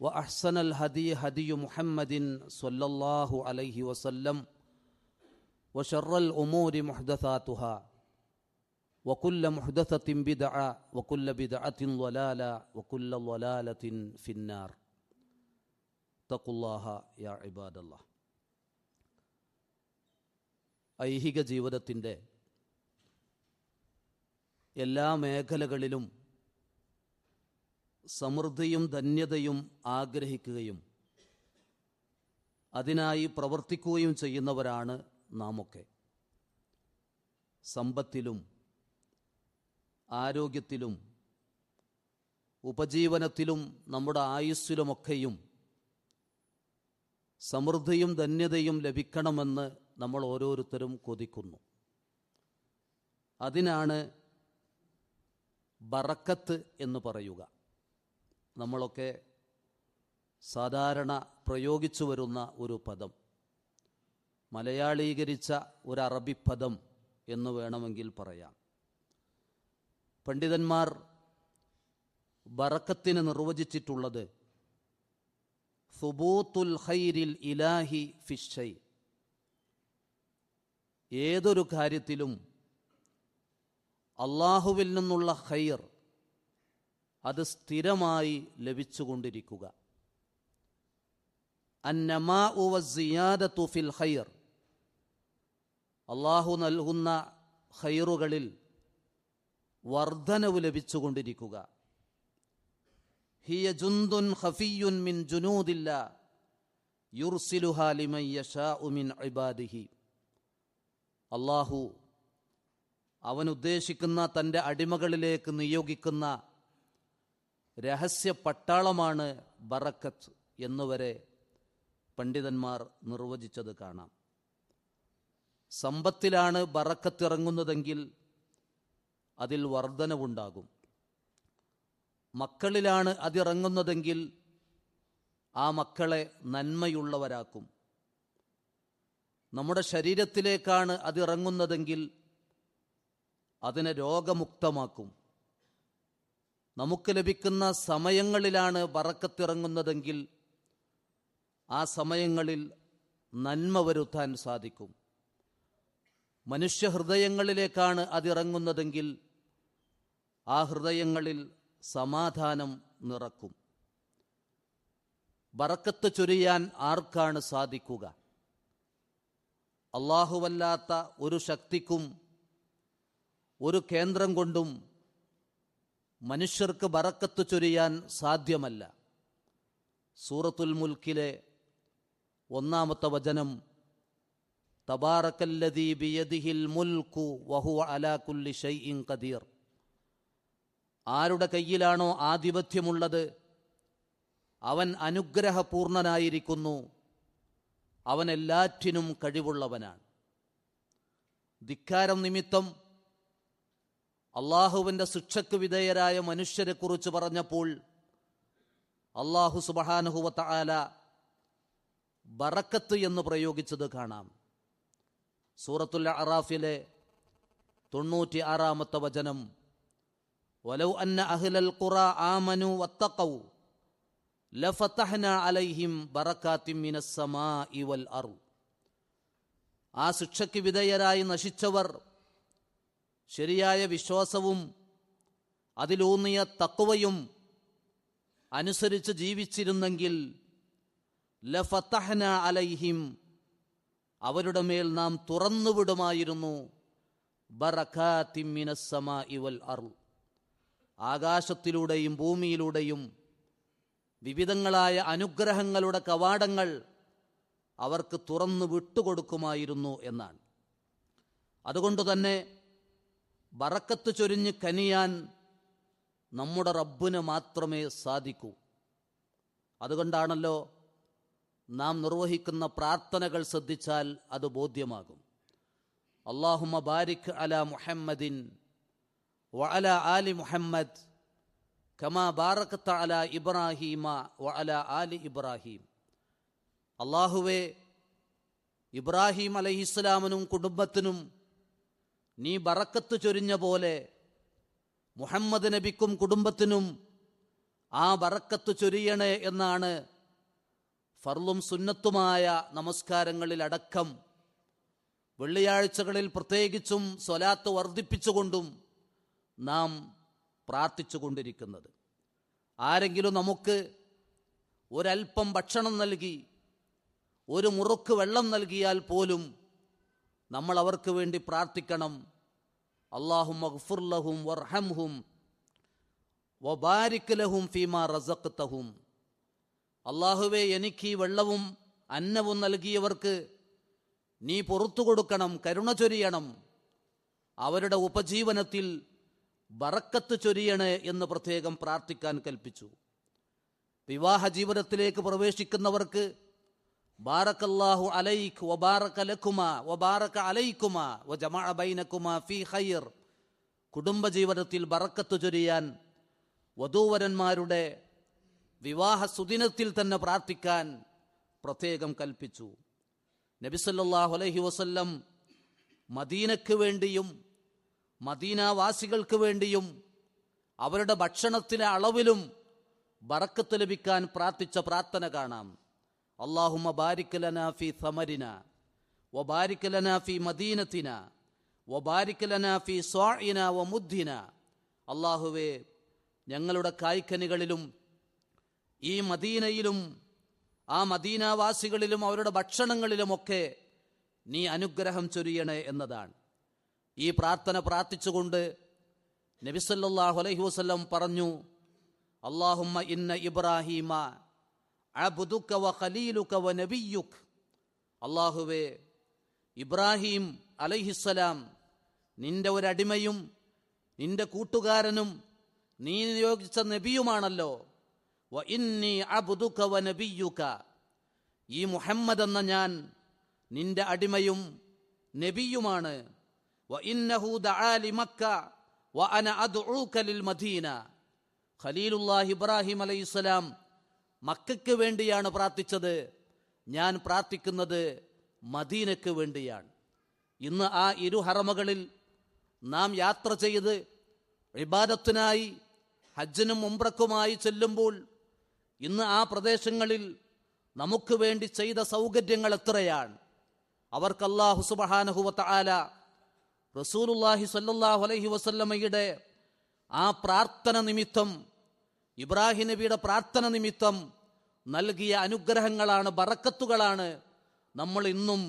وأحسن الهدي هدي محمد صلى الله عليه وسلم وشر الأمور محدثاتها وكل محدثة بدعة وكل بدعة ضلالة وكل ضلالة في النار اتقوا الله يا عباد الله ഐഹിക ജീവിതത്തിൻ്റെ എല്ലാ മേഖലകളിലും സമൃദ്ധിയും ധന്യതയും ആഗ്രഹിക്കുകയും അതിനായി പ്രവർത്തിക്കുകയും ചെയ്യുന്നവരാണ് നാമൊക്കെ. സമ്പത്തിലും ആരോഗ്യത്തിലും ഉപജീവനത്തിലും നമ്മുടെ ആയുസ്സിലുമൊക്കെയും സമൃദ്ധിയും ധന്യതയും ലഭിക്കണമെന്ന് നമ്മൾ ഓരോരുത്തരും കൊതിക്കുന്നു. അതിനാണ് ബറക്കത്ത് എന്ന് പറയുക. നമ്മളൊക്കെ സാധാരണ പ്രയോഗിച്ചു വരുന്ന ഒരു പദം. മലയാളീകരിച്ച ഒരു അറബി പദം എന്ന് വേണമെങ്കിൽ പറയാം. പണ്ഡിതന്മാർ ബറക്കത്തിന് നിർവചിച്ചിട്ടുള്ളത് സുബൂത്തുൽ ഹൈരിൽ ഇലാഹി ഫിഷൈ ഏതൊരു കാര്യത്തിലും അള്ളാഹുവിൽ നിന്നുള്ള ഖൈർ അത് സ്ഥിരമായി ലഭിച്ചുകൊണ്ടിരിക്കുക. അന്നമാഉവസിയാദത്തു ഫിൽ ഖൈർ. അള്ളാഹു നൽകുന്ന ഹൈറുകളിൽ വർധനവ് ലഭിച്ചുകൊണ്ടിരിക്കുക. ഹിയ ജുന്തുൻ ഖഫിയുൻ മിൻ ജുനൂദില്ല യുർസിലുഹ ലിമൻ യശാഉ മിൻ ഇബാദിഹി. അള്ളാഹു അവനുദ്ദേശിക്കുന്ന തന്റെ അടിമകളിലേക്ക് നിയോഗിക്കുന്ന രഹസ്യ പട്ടാളമാണ് ബറക്കത്ത് എന്നുവരെ പണ്ഡിതന്മാർ നിർവചിച്ചത് കാണാം. സമ്പത്തിലാണ് ബറക്കത്തിറങ്ങുന്നതെങ്കിൽ അതിൽ വർധനവുണ്ടാകും. മക്കളിലാണ് അതിറങ്ങുന്നതെങ്കിൽ ആ മക്കളെ നന്മയുള്ളവരാക്കും. നമ്മുടെ ശരീരത്തിലേക്കാണ് അതിറങ്ങുന്നതെങ്കിൽ അതിനെ രോഗമുക്തമാക്കും. നമുക്ക് ലഭിക്കുന്ന സമയങ്ങളിലാണ് വറക്കത്തിറങ്ങുന്നതെങ്കിൽ ആ സമയങ്ങളിൽ നന്മ വരുത്താൻ സാധിക്കും. മനുഷ്യഹൃദയങ്ങളിലേക്കാണ് അതിറങ്ങുന്നതെങ്കിൽ ആ ഹൃദയങ്ങളിൽ സമാധാനം നിറക്കും. ബറക്കത്ത് ചൊരിയാൻ ആർക്കാണ് സാധിക്കുക? അള്ളാഹുവല്ലാത്ത ഒരു ശക്തിക്കും ഒരു കേന്ദ്രം കൊണ്ടും മനുഷ്യർക്ക് ബറക്കത്ത് ചൊരിയാൻ സാധ്യമല്ല. സൂറത്തുൽ മുൽക്കിലെ ഒന്നാമത്തെ വചനം തബാറക്കല്ലദീ മുൽക്കു വഹു അലാ കുല്ലി ഷൈഇൻ ഖദീർ. ആരുടെ കയ്യിലാണോ ആധിപത്യമുള്ളത് അവൻ അനുഗ്രഹപൂർണനായിരിക്കുന്നു അവൻ എല്ലാറ്റിനും കഴിവുള്ളവനാണ്. ധിക്കാരം നിമിത്തം അള്ളാഹുവിന്റെ ശിക്ഷയ്ക്ക് വിധേയരായ മനുഷ്യരെക്കുറിച്ച് പറഞ്ഞപ്പോൾ അള്ളാഹു സുബഹാനുഹുവത്ത ആല ബറക്കത്ത് എന്ന് പ്രയോഗിച്ചത് കാണാം. സൂറത്തുൽ അറാഫിലെ തൊണ്ണൂറ്റി ആറാമത്തെ വചനം വലൗ അന്ന അഹ്ലൽ ഖുറ ആമനു വത്തഖൗ ലഫതഹ്ന അലൈഹിം ബറക്കാത്തിൻ മിനസ് സമാഇ വൽ അർദ്. ആ ശിക്ഷയ്ക്ക് വിധേയരായി നശിച്ചവർ ശരിയായ വിശ്വാസവും അതിലൂന്നിയ തക്കുവയും അനുസരിച്ച് ജീവിച്ചിരുന്നെങ്കിൽ ലഫത്തഹന അലൈഹിം അവരുടെ മേൽ നാം തുറന്നുവിടുമായിരുന്നു ബറക്കാത്തിൻ മിനസ് അറു ആകാശത്തിലൂടെയും ഭൂമിയിലൂടെയും വിവിധങ്ങളായ അനുഗ്രഹങ്ങളുടെ കവാടങ്ങൾ അവർക്ക് തുറന്നു വിട്ടുകൊടുക്കുമായിരുന്നു എന്നാണ്. അതുകൊണ്ട് തന്നെ ബറക്കത്ത് ചൊരിഞ്ഞ് കനിയാൻ നമ്മുടെ റബ്ബിന് മാത്രമേ സാധിക്കൂ. അതുകൊണ്ടാണല്ലോ നാം നിർവഹിക്കുന്ന പ്രാർത്ഥനകൾ ശ്രദ്ധിച്ചാൽ അത് ബോധ്യമാകും. അള്ളാഹുമ ബാരിഖ് അല മുഹമ്മദിൻ വഅല ആലി മുഹമ്മദ് കമാ ബാറക്കത്ത അല ഇബ്രാഹീമ വഅല ആലി ഇബ്രാഹീം. അള്ളാഹുവേ ഇബ്രാഹിം അലഹിസ്ലാമിനും കുടുംബത്തിനും നീ ബറക്കത്ത് ചൊരിഞ്ഞ പോലെ മുഹമ്മദ് നബിക്കും കുടുംബത്തിനും ആ ബറക്കത്ത് ചൊരിയണേ എന്നാണ് ഫർളും സുന്നത്തുമായ നമസ്കാരങ്ങളിലടക്കം വെള്ളിയാഴ്ചകളിൽ പ്രത്യേകിച്ചും സ്വലാത്ത് വർദ്ധിപ്പിച്ചുകൊണ്ടും നാം പ്രാർത്ഥിച്ചു കൊണ്ടിരിക്കുന്നത് ആരെങ്കിലും നമുക്ക് ഒരൽപ്പം ഭക്ഷണം നൽകി ഒരു മുറുക്ക് വെള്ളം നൽകിയാൽ പോലും നമ്മൾ അവർക്ക് വേണ്ടി പ്രാർത്ഥിക്കണം. അള്ളാഹും മഹ്ഫുർലഹും വർഹംഹും വബാരിക് ലഹും ഫീമാ റസഖ്തഹും. അള്ളാഹുവെ എനിക്ക് ഈ വെള്ളവും അന്നവും നൽകിയവർക്ക് നീ പുറത്തു കൊടുക്കണം കരുണ ചൊരിയണം. അവരുടെ ഉപജീവനത്തിൽ ബറക്കത്ത് ചൊരിയണേ എന്ന് പ്രത്യേകം പ്രാർത്ഥിക്കാൻ കൽപ്പിച്ചു. വിവാഹ ജീവിതത്തിലേക്ക് പ്രവേശിക്കുന്നവർക്ക് ബാറക്കല്ലാഹു അലൈഖ് വബാറക്ക ലക്കുമ വബാറക്ക അലൈക്കുമ വജമഅ ബൈനക്കുമ ഫീ ഖൈർ. കുടുംബജീവിതത്തിൽ ബറക്കത്ത് ചൊരിയാൻ വധൂവരന്മാരുടെ വിവാഹ സുദിനത്തിൽ തന്നെ പ്രാർത്ഥിക്കാൻ പ്രത്യേകം കൽപ്പിച്ചു. നബിസല്ലാഹു അലൈഹി വസല്ലം മദീനയ്ക്ക് വേണ്ടിയും മദീനാവാസികൾക്ക് വേണ്ടിയും അവരുടെ ഭക്ഷണത്തിലെ അളവിലും ബറക്കത്ത് ലഭിക്കാൻ പ്രാർത്ഥിച്ച പ്രാർത്ഥന കാണാം. അള്ളാഹുമ ബാരിക് ലനാ ഫി സമരിന വ ലനാ ഫി മദീനത്തിന വ ലനാ ഫി സ്വാഇന വ മുദ്ദിന. അള്ളാഹുവേ ഞങ്ങളുടെ കായ്ക്കനികളിലും ഈ മദീനയിലും ആ മദീനാവാസികളിലും അവരുടെ ഭക്ഷണങ്ങളിലുമൊക്കെ നീ അനുഗ്രഹം ചൊരിയണേ എന്നതാണ്. ഈ പ്രാർത്ഥന പ്രാർത്ഥിച്ചുകൊണ്ട് നബിസല്ലാഹു അലൈഹി വസല്ലം പറഞ്ഞു അള്ളാഹുമ്മ ഇന്ന ഇബ്രാഹീമ അബുദുക്ക വ ഖലീലുക വ നബിയുക്. അള്ളാഹുവേ ഇബ്രാഹിം അലൈഹിസ്സലാം നിന്റെ ഒരടിമയും നിന്റെ കൂട്ടുകാരനും നീ നിയോഗിച്ച നബിയുമാണല്ലോ. വ ഇന്നി അബുദുക വ നബിയുക. ഈ മുഹമ്മദ് എന്ന ഞാൻ നിന്റെ അടിമയും നബിയുമാണ്. വ ഇന്നഹു ദആലി മക്ക വ അന അദ്ഉക ലിൽ മദീന. ഖലീലുല്ലാഹി ഇബ്രാഹിം അലൈഹിസ്സലാം മക്കയ്ക്ക് വേണ്ടിയാണ് പ്രാർത്ഥിച്ചത്. ഞാൻ പ്രാർത്ഥിക്കുന്നത് മദീനയ്ക്ക് വേണ്ടിയാണ്. ഇന്ന് ആ ഇരു ഹറമകളിൽ നാം യാത്ര ചെയ്ത് ഇബാദത്തിനായി ഹജ്ജിനും ഉംറക്കുമായി ചെല്ലുമ്പോൾ ഇന്ന് ആ പ്രദേശങ്ങളിൽ നമുക്ക് വേണ്ടി ചെയ്ത സൗകര്യങ്ങൾ എത്രയാണ്. അവർക്ക് അള്ളാഹു സുബഹാനഹുവത്ത ആല റസൂലുല്ലാഹി സല്ലാഹു അലഹി വസല്ലമ്മയുടെ ആ പ്രാർത്ഥന നിമിത്തം ഇബ്രാഹിം നബിയുടെ പ്രാർത്ഥന നിമിത്തം നൽകിയ അനുഗ്രഹങ്ങളാണ് ബറക്കത്തുകളാണ് നമ്മൾ ഇന്നും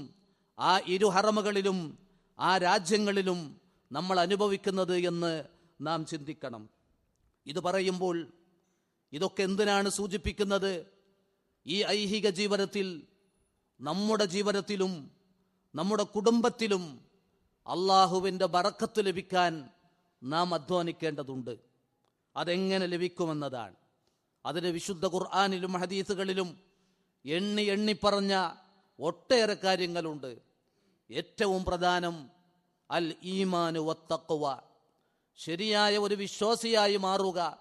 ആ ഇരു ഹറമകളിലും ആ രാജ്യങ്ങളിലും നമ്മൾ അനുഭവിക്കുന്നത് എന്ന് നാം ചിന്തിക്കണം. ഇത് പറയുമ്പോൾ ഇതൊക്കെ എന്തിനാണ് സൂചിപ്പിക്കുന്നത്? ഈ ഐഹിക ജീവിതത്തിൽ നമ്മുടെ ജീവിതത്തിലും നമ്മുടെ കുടുംബത്തിലും അള്ളാഹുവിന്റെ ബറക്കത്ത് ലഭിക്കാൻ നാം അധ്വാനിക്കേണ്ടതുണ്ട്. അതെങ്ങനെ ലഭിക്കുമെന്നതാണ്. അതിന് വിശുദ്ധ ഖുർആാനിലും ഹദീസുകളിലും എണ്ണി എണ്ണി പറഞ്ഞ ഒട്ടേറെ കാര്യങ്ങളുണ്ട്. ഏറ്റവും പ്രധാനം അൽ ഈമാനു വത്തക്കുവ ശരിയായ ഒരു വിശ്വാസിയായി മാറുക.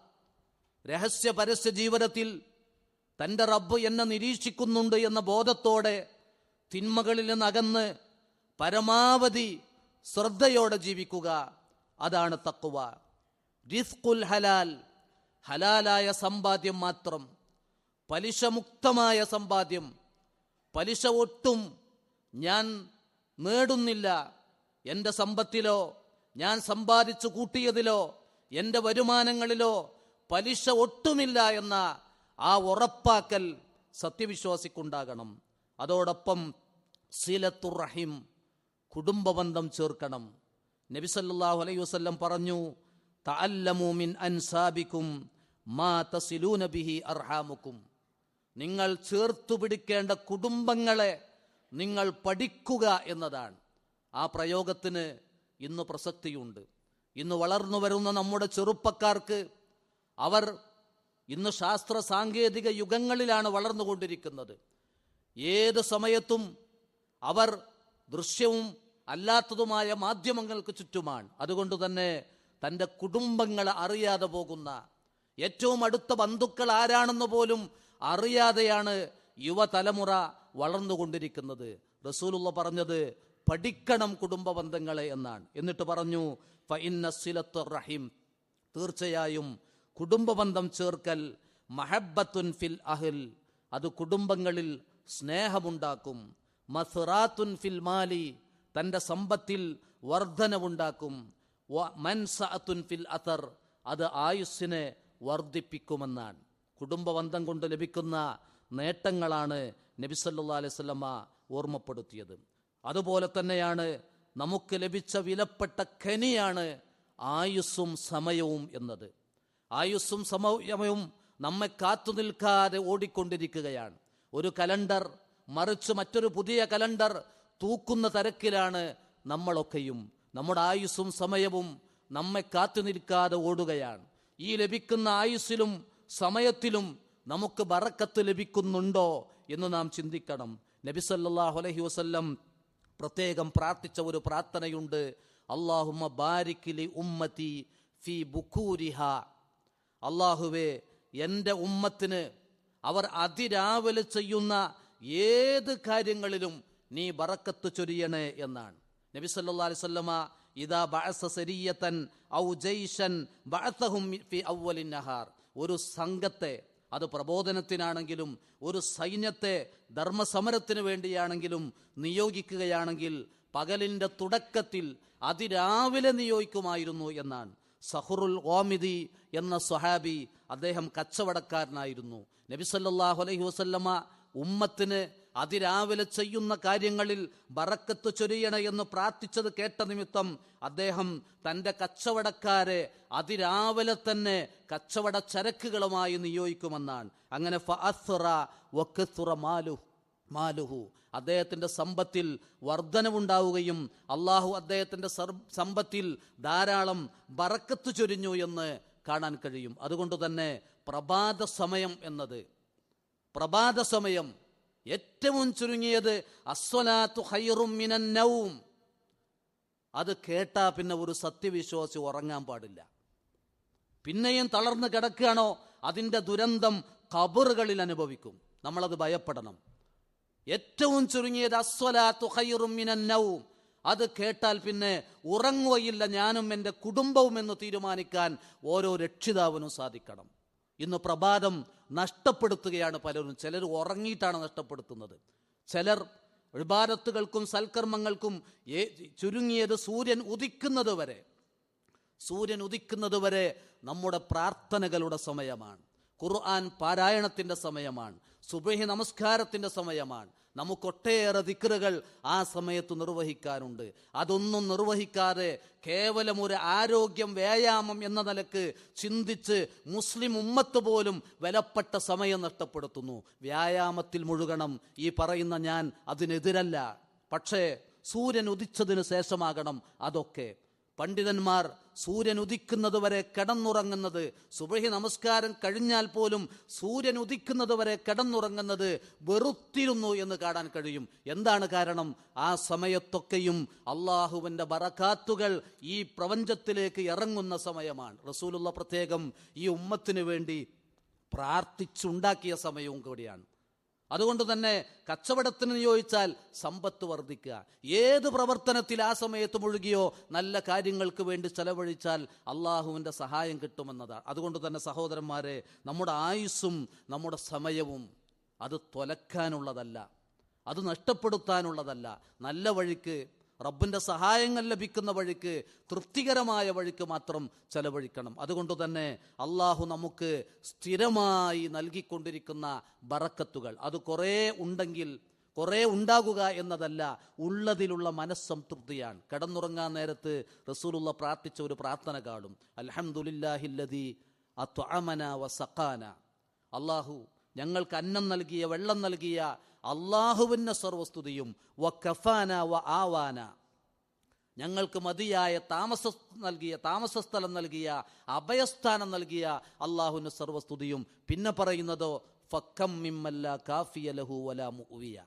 രഹസ്യ പരസ്യ ജീവിതത്തിൽ തന്റെ റബ്ബ് എന്നെ നിരീക്ഷിക്കുന്നുണ്ട് എന്ന ബോധത്തോടെ തിന്മകളിൽ നിന്ന് അകന്ന് പരമാവധി ശ്രദ്ധയോടെ ജീവിക്കുക. അതാണ് തക്കുവ റിസ്കുൽ ഹലാൽ ഹലാലായ സമ്പാദ്യം മാത്രം പലിശമുക്തമായ സമ്പാദ്യം പലിശ ഒട്ടും ഞാൻ നേടുന്നില്ല. എന്റെ സമ്പത്തിലോ ഞാൻ സമ്പാദിച്ചു കൂട്ടിയതിലോ എന്റെ വരുമാനങ്ങളിലോ പലിശ ഒട്ടുമില്ല എന്ന ആ ഉറപ്പാക്കൽ സത്യവിശ്വാസിക്കുണ്ടാകണം. അതോടൊപ്പം സീലത്തുർ റഹിം കുടുംബബന്ധം ചേർക്കണം. നബിസല്ലാഹു അലൈഹി വസല്ലം പറഞ്ഞു തഅല്ലമു മിൻ അൻസാബിക്കും മാ തസിലൂന ബിഹി അർഹാമുക്കും. നിങ്ങൾ ചേർത്തു പിടിക്കേണ്ട കുടുംബങ്ങളെ നിങ്ങൾ പഠിക്കുക എന്നതാണ്. ആ പ്രയോഗത്തിന് ഇന്ന് പ്രസക്തിയുണ്ട്. ഇന്ന് വളർന്നു വരുന്ന നമ്മുടെ ചെറുപ്പക്കാർക്ക് അവർ ഇന്ന് ശാസ്ത്ര സാങ്കേതിക യുഗങ്ങളിലാണ് വളർന്നുകൊണ്ടിരിക്കുന്നത്. ഏത് സമയത്തും അവർ ദൃശ്യവും അല്ലാത്തതുമായ മാധ്യമങ്ങൾക്ക് ചുറ്റുമാണ്. അതുകൊണ്ട് തന്നെ തന്റെ കുടുംബങ്ങളെ അറിയാതെ പോകുന്ന ഏറ്റവും അടുത്ത ബന്ധുക്കൾ ആരാണെന്ന് പോലും അറിയാതെയാണ് യുവതലമുറ വളർന്നുകൊണ്ടിരിക്കുന്നത്. റസൂലുള്ള പറഞ്ഞത് പഠിക്കണം കുടുംബ ബന്ധങ്ങളെ എന്നാണ്. എന്നിട്ട് പറഞ്ഞു ഫഇന്ന സിലത്തുർ റഹിം. തീർച്ചയായും കുടുംബബന്ധം ചേർക്കൽ മഹബത്തുൻ ഫിൽ അഹിൽ അത് കുടുംബങ്ങളിൽ സ്നേഹമുണ്ടാക്കും. മസുറാത്തുൻ ഫിൽ മാലി തന്റെ സമ്പത്തിൽ വർധനവുണ്ടാക്കും. മൻസഅത്തുൻ ഫിൽ അഥർ അത് ആയുസ്സിനെ വർദ്ധിപ്പിക്കുമെന്നാണ്. കുടുംബബന്ധം കൊണ്ട് ലഭിക്കുന്ന നേട്ടങ്ങളാണ് നബിസല്ലാ അലൈഹി വസല്ലമ ഓർമ്മപ്പെടുത്തിയത്. അതുപോലെ തന്നെയാണ് നമുക്ക് ലഭിച്ച വിലപ്പെട്ട ഖനിയാണ് ആയുസ്സും സമയവും എന്നത്. ആയുസ്സും സമയവും നമ്മെ കാത്തു നിൽക്കാതെ ഓടിക്കൊണ്ടിരിക്കുകയാണ്. ഒരു കലണ്ടർ മറിച്ച് മറ്റൊരു പുതിയ കലണ്ടർ തൂക്കുന്ന തരക്കിലാണ് നമ്മളൊക്കെയും നമ്മുടെ ആയുസ്സും സമയവും നമ്മെ കാത്തു നിൽക്കാതെ ഓടുകയാണ്. ഈ ലഭിക്കുന്ന ആയുസ്സിലും സമയത്തിലും നമുക്ക് ബറക്കത്ത് ലഭിക്കുന്നുണ്ടോ എന്ന് നാം ചിന്തിക്കണം. നബിസല്ലാഹു അലഹി വസ്ല്ലം പ്രത്യേകം പ്രാർത്ഥിച്ച ഒരു പ്രാർത്ഥനയുണ്ട്. അള്ളാഹുമ ബാരിക്കിലി ഉമ്മത്തി ഫി ബുക്കൂരിഹ അള്ളാഹുവേ എന്റെ ഉമ്മത്തിന് അവർ അതിരാവിലെ ചെയ്യുന്ന ഏത് കാര്യങ്ങളിലും നീ ബറക്കത്ത് ചൊരിയണേ എന്നാണ്. നബി സല്ലാ അലൈഹി ഇതാ ഇദാ ബഅസ സരിയതൻ ഔ ജൈഷൻ ബഅസഹും ഫി ഔവലിൻ നഹാർ. ഒരു സംഘത്തെ അത് പ്രബോധനത്തിനാണെങ്കിലും ഒരു സൈന്യത്തെ ധർമ്മസമരത്തിന് വേണ്ടിയാണെങ്കിലും നിയോഗിക്കുകയാണെങ്കിൽ പകലിന്റെ തുടക്കത്തിൽ അതിരാവിലെ നിയോഗിക്കുമായിരുന്നു എന്നാണ്. സഹുറുൽ ഓമിദി എന്ന സ്വഹാബി അദ്ദേഹം കച്ചവടക്കാരനായിരുന്നു. നബി സല്ലല്ലാഹു അലൈഹി വസല്ലമ ഉമ്മത്തിന് അതിരാവിലെ ചെയ്യുന്ന കാര്യങ്ങളിൽ ബറക്കത്ത് ചൊരിയണ എന്ന് പ്രാർത്ഥിച്ചത് കേട്ട നിമിത്തം അദ്ദേഹം തന്റെ കച്ചവടക്കാരെ അതിരാവിലെ തന്നെ കച്ചവട ചരക്കുകളുമായി നിയോഗിക്കുമെന്നാണ്. അങ്ങനെ മാലുഹു. അദ്ദേഹത്തിന്റെ സമ്പത്തിൽ വർധനവുണ്ടാവുകയും അള്ളാഹു അദ്ദേഹത്തിന്റെ സമ്പത്തിൽ ധാരാളം ബറക്കത്ത് ചൊരിഞ്ഞു എന്ന് കാണാൻ കഴിയും. അതുകൊണ്ട് തന്നെ പ്രഭാത സമയം എന്നത് പ്രഭാത സമയം ഏറ്റവും ചുരുങ്ങിയത് അസ്വലാത്തു ഹൈറും മിനൻ നൗം. അത് കേട്ടാ പിന്നെ ഒരു സത്യവിശ്വാസി ഉറങ്ങാൻ പാടില്ല. പിന്നെയും തളർന്ന് കിടക്കുകയാണോ അതിന്റെ ദുരന്തം കബറുകളിൽ അനുഭവിക്കും. നമ്മളത് ഭയപ്പെടണം. ഏറ്റവും ചുരുങ്ങിയത് അസ്വലാത്തു ഹൈറും മിനൻ നൗം. അത് കേട്ടാൽ പിന്നെ ഉറങ്ങുകയില്ല ഞാനും എന്റെ കുടുംബവും എന്ന് തീരുമാനിക്കാൻ ഓരോ രക്ഷിതാവിനും സാധിക്കണം. ഇന്ന് പ്രഭാതം നഷ്ടപ്പെടുത്തുകയാണ് പലരും. ചിലർ ഉറങ്ങിയിട്ടാണ് നഷ്ടപ്പെടുത്തുന്നത്. ചിലർ വിഭാരത്തുകൾക്കും സൽക്കർമ്മങ്ങൾക്കും ചുരുങ്ങിയത് സൂര്യൻ ഉദിക്കുന്നത് വരെ. സൂര്യൻ ഉദിക്കുന്നത് വരെ നമ്മുടെ പ്രാർത്ഥനകളുടെ സമയമാണ്. ഖുർആൻ പാരായണത്തിന്റെ സമയമാണ്. സുബഹി നമസ്കാരത്തിന്റെ സമയമാണ്. നമുക്കൊട്ടേറെ ദിക്റുകൾ ആ സമയത്ത് നിർവഹിക്കാനുണ്ട്. അതൊന്നും നിർവഹിക്കാതെ കേവലം ഒരു ആരോഗ്യം വ്യായാമം എന്ന നിലയ്ക്ക് ചിന്തിച്ച് മുസ്ലിം ഉമ്മത്ത് പോലും വിലപ്പെട്ട സമയം നഷ്ടപ്പെടുത്തുന്നു. വ്യായാമത്തിൽ മുഴുകണം ഈ പറയുന്ന ഞാൻ അതിനെതിരല്ല. പക്ഷേ സൂര്യൻ ഉദിച്ചതിന് ശേഷമാകണം അതൊക്കെ. പണ്ഡിതന്മാർ സൂര്യൻ ഉദിക്കുന്നത് വരെ കിടന്നുറങ്ങുന്നത്. സുബഹി നമസ്കാരം കഴിഞ്ഞാൽ പോലും സൂര്യൻ ഉദിക്കുന്നത് വരെ കിടന്നുറങ്ങുന്നത് വെറുത്തിരുന്നു എന്ന് കാണാൻ കഴിയും. എന്താണ് കാരണം? ആ സമയത്തൊക്കെയും അള്ളാഹുവിന്റെ ബറക്കാത്തുകൾ ഈ പ്രപഞ്ചത്തിലേക്ക് ഇറങ്ങുന്ന സമയമാണ്. റസൂലുള്ള പ്രത്യേകം ഈ ഉമ്മത്തിന് വേണ്ടി പ്രാർത്ഥിച്ചുണ്ടാക്കിയ സമയവും കൂടിയാണ്. അതുകൊണ്ട് തന്നെ കച്ചവടത്തിന് നിയോഗിച്ചാൽ സമ്പത്ത് വർദ്ധിക്കുക. ഏത് പ്രവർത്തനത്തിൽ ആ സമയത്ത് മുഴുകിയോ നല്ല കാര്യങ്ങൾക്ക് വേണ്ടി ചെലവഴിച്ചാൽ അള്ളാഹുവിന്റെ സഹായം കിട്ടുമെന്നതാണ് അതുകൊണ്ട് തന്നെ സഹോദരന്മാരെ നമ്മുടെ ആയുസ്സും നമ്മുടെ സമയവും അത് തൊലക്കാനുള്ളതല്ല. അത് നഷ്ടപ്പെടുത്താനുള്ളതല്ല. നല്ല വഴിക്ക് റബ്ബിന്റെ സഹായങ്ങൾ ലഭിക്കുന്ന വഴിക്ക് തൃപ്തികരമായ വഴിക്ക് മാത്രം ചെലവഴിക്കണം. അതുകൊണ്ട് തന്നെ അള്ളാഹു നമുക്ക് സ്ഥിരമായി നൽകിക്കൊണ്ടിരിക്കുന്ന ബറക്കത്തുകൾ. അത് കുറേ ഉണ്ടെങ്കിൽ കുറേ ഉണ്ടാകുക എന്നതല്ല ഉള്ളതിലുള്ള മനസ്സംതൃപ്തിയാണ്. കിടന്നുറങ്ങാൻ നേരത്ത് റസൂലുള്ള പ്രാർത്ഥിച്ച ഒരു പ്രാർത്ഥന കാണും. അലഹമുല്ലാഹില്ലതി അത്വഅമന വസഖാന. അള്ളാഹു ഞങ്ങൾക്ക് അന്നം നൽകിയ വെള്ളം നൽകിയ അള്ളാഹുവിന്റെ സർവസ്തുതിയും വ കഫാന വ ആവാന. ഞങ്ങൾക്ക് മതിയായ താമസ നൽകിയ താമസ സ്ഥലം നൽകിയ അഭയസ്ഥാനം നൽകിയ അള്ളാഹുവിന് സർവസ്തുതിയും പിന്നെ പറയുന്നതോ ഫക്കം മിമ്മല്ല കാഫിയ ലഹു വല മുവിയ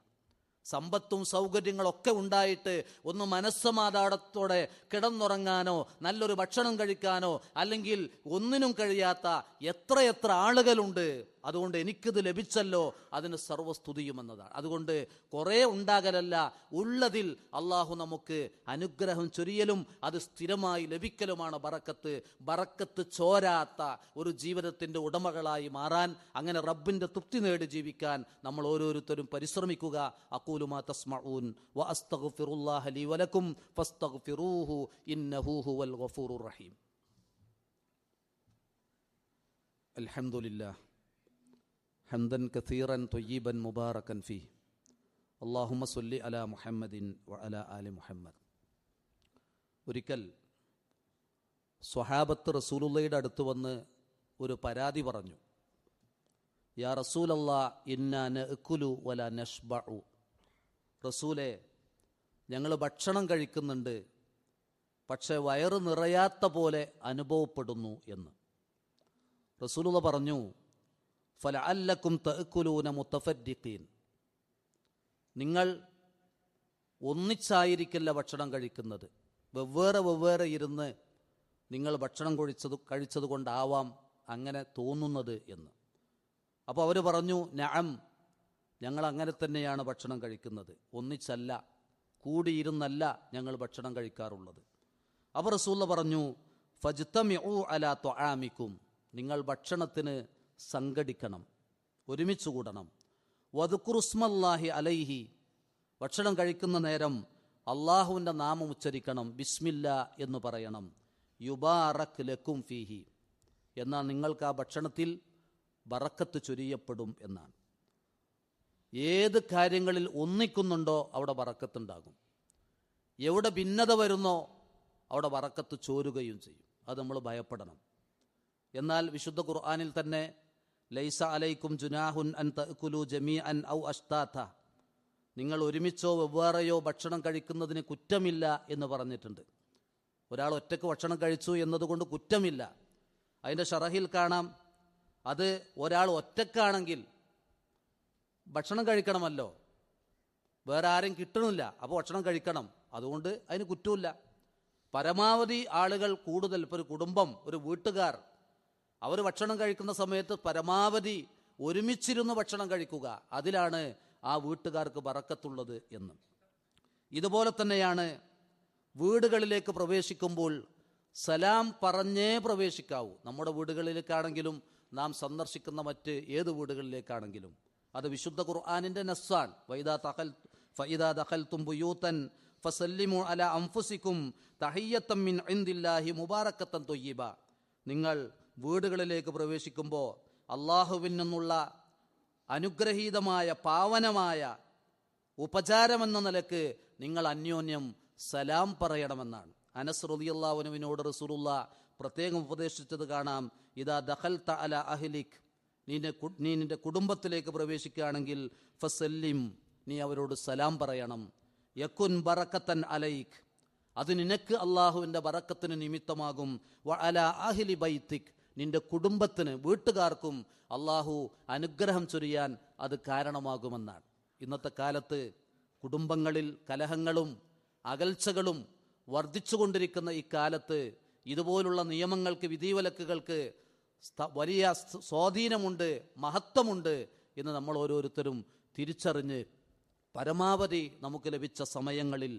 സമ്പത്തും സൗകര്യങ്ങളൊക്കെ ഉണ്ടായിട്ട് ഒന്ന് മനസ്സമാധാനത്തോടെ കിടന്നുറങ്ങാനോ നല്ലൊരു ഭക്ഷണം കഴിക്കാനോ അല്ലെങ്കിൽ ഒന്നിനും കഴിയാത്ത എത്രയെത്ര ആളുകളുണ്ട്. അതുകൊണ്ട് എനിക്കിത് ലഭിച്ചല്ലോ അതിന് സർവസ്തുതിയും എന്നതാണ്. അതുകൊണ്ട് കുറേ ഉണ്ടാകലല്ല ഉള്ളതിൽ അള്ളാഹു നമുക്ക് അനുഗ്രഹം ചൊരിയലും അത് സ്ഥിരമായി ലഭിക്കലുമാണ് ബറക്കത്ത്. ബറക്കത്ത് ചോരാത്ത ഒരു ജീവിതത്തിന്റെ ഉടമകളായി മാറാൻ അങ്ങനെ റബ്ബിന്റെ തൃപ്തി നേടി ജീവിക്കാൻ നമ്മൾ ഓരോരുത്തരും പരിശ്രമിക്കുക. അക്കൂലുമാ തസ്മഊൻ വ അസ്തഗ്ഫിറുല്ലാഹ ലി വലക്കും ഫസ്തഗ്ഫിറൂഹു ഇന്നഹു ഹുവൽ ഗഫൂറുർ റഹീം. അൽഹംദുലില്ലാഹ്. ഹംദൻ കസീറൻ തൊയ്യീബൻ മുബാറക്കൻ ഫി. അള്ളാഹുമ സൊല്ലി അല മുഹമ്മദിൻ വ അല അലി മുഹമ്മദ്. ഒരിക്കൽ സ്വഹാബത്ത് റസൂലുള്ളയുടെ അടുത്ത് വന്ന് ഒരു പരാതി പറഞ്ഞു. യാ റസൂലല്ലാ ഇന്നാ നഅ്കുലു വല നഷ്ബഉ റസൂലെ ഞങ്ങൾ ഭക്ഷണം കഴിക്കുന്നുണ്ട് പക്ഷെ വയറ് നിറയാത്ത പോലെ അനുഭവപ്പെടുന്നു എന്ന്. റസൂലുള്ള പറഞ്ഞു ഫലഅല്ലക്കും തഅക്കുലൂന നിങ്ങൾ ഒന്നിച്ചായിരിക്കില്ല ഭക്ഷണം കഴിക്കുന്നത്. വെവ്വേറെ വെവ്വേറെ ഇരുന്ന് നിങ്ങൾ ഭക്ഷണം കഴിച്ചത് കഴിച്ചത് കൊണ്ടാവാം അങ്ങനെ തോന്നുന്നത് എന്ന്. അപ്പോൾ അവർ പറഞ്ഞു നഅം ഞങ്ങൾ അങ്ങനെ തന്നെയാണ് ഭക്ഷണം കഴിക്കുന്നത്. ഒന്നിച്ചല്ല കൂടിയിരുന്നല്ല ഞങ്ങൾ ഭക്ഷണം കഴിക്കാറുള്ളത്. അപ്പോൾ റസൂല്ല പറഞ്ഞു ഫജ്തമിഉ അലാ ത്വആമിക്കും നിങ്ങൾ ഭക്ഷണത്തിന് സംഘടിക്കണം ഒരുമിച്ച് കൂടണം. വതുക്കുറുസ്മല്ലാഹി അലൈഹി ഭക്ഷണം കഴിക്കുന്ന നേരം അള്ളാഹുവിന്റെ നാമം ഉച്ചരിക്കണം ബിസ്മില്ല എന്ന് പറയണം. യുബാറക് ലക്കും ഫീഹി എന്നാൽ നിങ്ങൾക്ക് ആ ഭക്ഷണത്തിൽ ബറക്കത്ത് ചൊരിയപ്പെടും എന്നാണ്. ഏത് കാര്യങ്ങളിൽ ഒന്നിക്കുന്നുണ്ടോ അവിടെ വറക്കത്തുണ്ടാകും എവിടെ ഭിന്നത വരുന്നോ അവിടെ വറക്കത്ത് ചോരുകയും ചെയ്യും. അത് നമ്മൾ ഭയപ്പെടണം. എന്നാൽ വിശുദ്ധ ഖുർആാനിൽ തന്നെ ലൈസ അലൈക്കും ജുനാഹുൻ അൻ തഅ്കുലു ജമീ അൻ ഔ അഷ്താത്ത നിങ്ങൾ ഒരുമിച്ചോ വെവ്വേറെയോ ഭക്ഷണം കഴിക്കുന്നതിന് കുറ്റമില്ല എന്ന് പറഞ്ഞിട്ടുണ്ട്. ഒരാൾ ഒറ്റയ്ക്ക് ഭക്ഷണം കഴിച്ചു എന്നതുകൊണ്ട് കുറ്റമില്ല. അതിന്റെ ഷറഹിൽ കാണാം. അത് ഒരാൾ ഒറ്റക്കാണെങ്കിൽ ഭക്ഷണം കഴിക്കണമല്ലോ. വേറെ ആരും കിട്ടണില്ല. അപ്പോൾ ഭക്ഷണം കഴിക്കണം. അതുകൊണ്ട് അതിന് കുറ്റമില്ല. പരമാവധി ആളുകൾ കൂടുതൽ ഇപ്പോൾ ഒരു കുടുംബം ഒരു വീട്ടുകാർ അവർ ഭക്ഷണം കഴിക്കുന്ന സമയത്ത് പരമാവധി ഒരുമിച്ചിരുന്ന് ഭക്ഷണം കഴിക്കുക. അതിലാണ് ആ വീട്ടുകാർക്ക് പറക്കത്തുള്ളത് എന്ന്. ഇതുപോലെ തന്നെയാണ് വീടുകളിലേക്ക് പ്രവേശിക്കുമ്പോൾ സലാം പറഞ്ഞേ പ്രവേശിക്കാവൂ. നമ്മുടെ വീടുകളിലേക്കാണെങ്കിലും നാം സന്ദർശിക്കുന്ന മറ്റ് ഏത് വീടുകളിലേക്കാണെങ്കിലും. അത് വിശുദ്ധ ഖുർആാനിന്റെ നസ്സാൻ വൈദാ തഹൽ ഫൈദാ ദഖൽ തുംബുയൂത്തൻ ഫസല്ലിമു അല അംഫുസിക്കും തഹയ്യത്തം മിൻ ഇന്ദില്ലാഹി മുബാറക്കത്തൻ തൊയ്യബ. നിങ്ങൾ വീടുകളിലേക്ക് പ്രവേശിക്കുമ്പോൾ അള്ളാഹുവിൽ നിന്നുള്ള അനുഗ്രഹീതമായ പാവനമായ ഉപചാരമെന്ന നിലയ്ക്ക് നിങ്ങൾ അന്യോന്യം സലാം പറയണമെന്നാണ്. അനസ് റളിയല്ലാഹുവിനോട് റസൂലുള്ള പ്രത്യേകം ഉപദേശിച്ചത് കാണാം. ഇതാ ദഹൽ ത അല അഹ്ലിഖ് നിന്റെ നീ നിന്റെ കുടുംബത്തിലേക്ക് പ്രവേശിക്കുകയാണെങ്കിൽ ഫസല്ലിം നീ അവരോട് സലാം പറയണം. യക്കുൻ ബറക്കത്തൻ അലൈഖ് അത് നിനക്ക് അള്ളാഹുവിന്റെ ബറക്കത്തിന് നിമിത്തമാകും. അല അഹ്ലി ബൈത്തിക്. നിന്റെ കുടുംബത്തിന് വീട്ടുകാർക്കും അള്ളാഹു അനുഗ്രഹം ചൊരിയാൻ അത് കാരണമാകുമെന്നാണ്. ഇന്നത്തെ കാലത്ത് കുടുംബങ്ങളിൽ കലഹങ്ങളും അകൽച്ചകളും വർദ്ധിച്ചുകൊണ്ടിരിക്കുന്ന ഈ കാലത്ത് ഇതുപോലുള്ള നിയമങ്ങൾക്ക് വിധിവിലക്കുകൾക്ക് വലിയ സ്വാധീനമുണ്ട് മഹത്വമുണ്ട് എന്ന് നമ്മൾ ഓരോരുത്തരും തിരിച്ചറിഞ്ഞ് പരമാവധി നമുക്ക് ലഭിച്ച സമയങ്ങളിൽ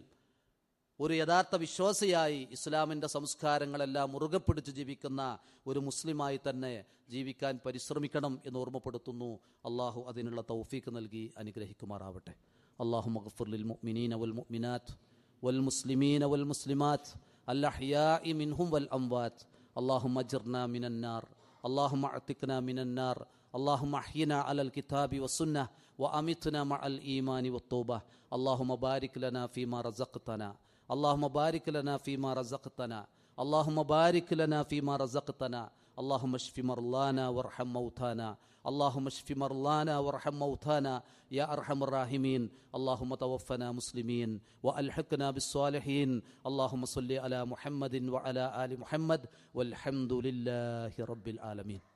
ഒരു യഥാർത്ഥ വിശ്വാസിയായി ഇസ്ലാമിൻ്റെ സംസ്കാരങ്ങളെല്ലാം മുറുകെ പിടിച്ച് ജീവിക്കുന്ന ഒരു മുസ്ലിമായി തന്നെ ജീവിക്കാൻ പരിശ്രമിക്കണം എന്ന് ഓർമ്മപ്പെടുത്തുന്നു അള്ളാഹു അതിനുള്ള തൗഫീക്ക് നൽകി അനുഗ്രഹിക്കുമാറാവട്ടെ അള്ളാഹു മഗ്ഫുർലിൽ മുഅ്മിനീന വൽ മുഅ്മിനാത്ത് വൽ മുസ്ലിമീന വൽ മുസ്ലിമാത്ത് അല്ലഹ്യാഇ മിൻഹും വൽ അംവാത്ത് اللهم اجرنا من النار اللهم اعتقنا من النار اللهم احينا على الكتاب والسنه وامتنا مع الايمان والتوبه اللهم بارك لنا فيما رزقتنا اللهم بارك لنا فيما رزقتنا. اللهم بارك لنا فيما رزقتنا. اللهم اشف مرضانا وارحم موتانا. اللهم اشف مرضانا وارحم موتانا. يا أرحم الراحمين. اللهم توفنا مسلمين وألحقنا بالصالحين. اللهم صل على محمد وعلى آل محمد. والحمد لله رب العالمين.